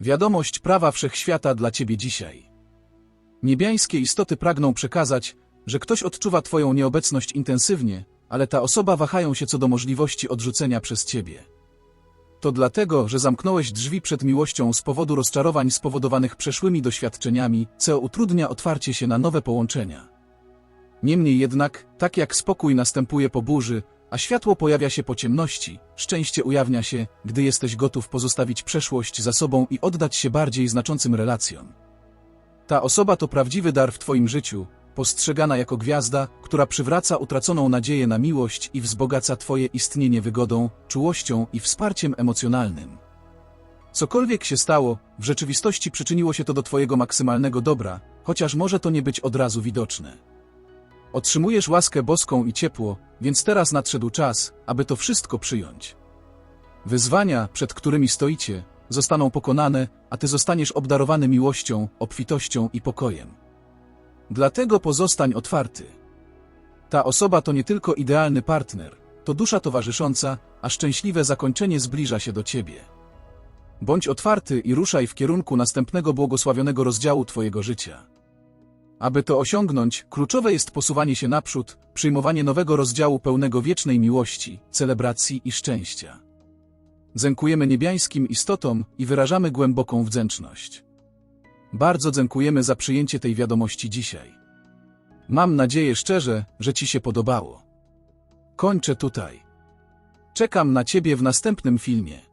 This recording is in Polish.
Wiadomość prawa wszechświata dla ciebie dzisiaj. Niebiańskie istoty pragną przekazać, że ktoś odczuwa twoją nieobecność intensywnie, ale ta osoba wahają się co do możliwości odrzucenia przez ciebie. To dlatego, że zamknąłeś drzwi przed miłością z powodu rozczarowań spowodowanych przeszłymi doświadczeniami, co utrudnia otwarcie się na nowe połączenia. Niemniej jednak, tak jak spokój następuje po burzy, a światło pojawia się po ciemności, szczęście ujawnia się, gdy jesteś gotów pozostawić przeszłość za sobą i oddać się bardziej znaczącym relacjom. Ta osoba to prawdziwy dar w Twoim życiu, postrzegana jako gwiazda, która przywraca utraconą nadzieję na miłość i wzbogaca Twoje istnienie wygodą, czułością i wsparciem emocjonalnym. Cokolwiek się stało, w rzeczywistości przyczyniło się to do Twojego maksymalnego dobra, chociaż może to nie być od razu widoczne. Otrzymujesz łaskę boską i ciepło, więc teraz nadszedł czas, aby to wszystko przyjąć. Wyzwania, przed którymi stoicie, zostaną pokonane, a ty zostaniesz obdarowany miłością, obfitością i pokojem. Dlatego pozostań otwarty. Ta osoba to nie tylko idealny partner, to dusza towarzysząca, a szczęśliwe zakończenie zbliża się do ciebie. Bądź otwarty i ruszaj w kierunku następnego błogosławionego rozdziału twojego życia. Aby to osiągnąć, kluczowe jest posuwanie się naprzód, przyjmowanie nowego rozdziału pełnego wiecznej miłości, celebracji i szczęścia. Dziękujemy niebiańskim istotom i wyrażamy głęboką wdzięczność. Bardzo dziękujemy za przyjęcie tej wiadomości dzisiaj. Mam nadzieję szczerze, że Ci się podobało. Kończę tutaj. Czekam na Ciebie w następnym filmie.